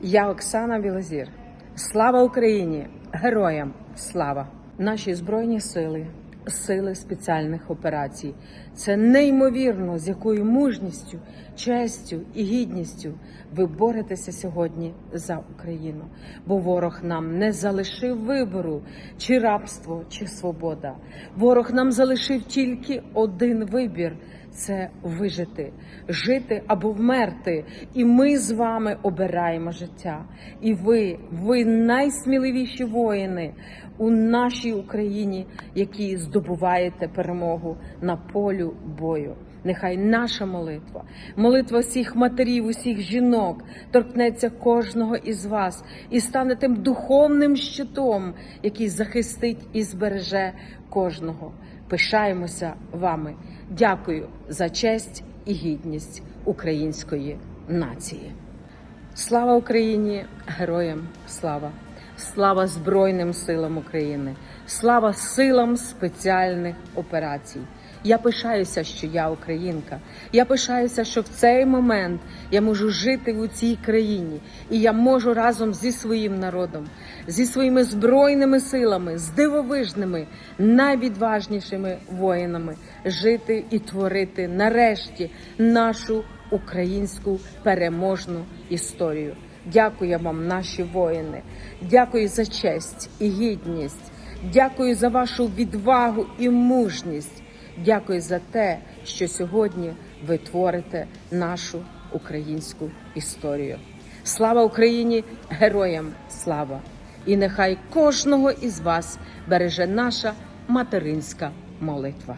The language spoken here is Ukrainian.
Я Оксана Білозір. Слава Україні! Героям слава! Наші збройні сили, сили спеціальних операцій. Це неймовірно, з якою мужністю, честю і гідністю ви боретеся сьогодні за Україну. Бо ворог нам не залишив вибору, чи рабство, чи свобода. Ворог нам залишив тільки один вибір це вижити, жити або вмерти. І ми з вами обираємо життя. І ви, ви найсміливіші воїни у нашій Україні, які здобуваєте перемогу на полю бою. Нехай наша молитва, молитва всіх матерів, усіх жінок торкнеться кожного із вас і стане тим духовним щитом, який захистить і збереже кожного. Пишаємося вами. Дякую за честь і гідність української нації. Слава Україні! Героям слава! Слава Збройним силам України! Слава силам спеціальних операцій! Я пишаюся, що я українка. Я пишаюся, що в цей момент я можу жити у цій країні, і я можу разом зі своїм народом, зі своїми збройними силами, з дивовижними, найвідважнішими воїнами жити і творити нарешті нашу українську переможну історію. Дякую вам, наші воїни. Дякую за честь і гідність. Дякую за вашу відвагу і мужність. Дякую за те, що сьогодні ви творите нашу українську історію. Слава Україні! Героям слава! І нехай кожного із вас береже наша материнська молитва.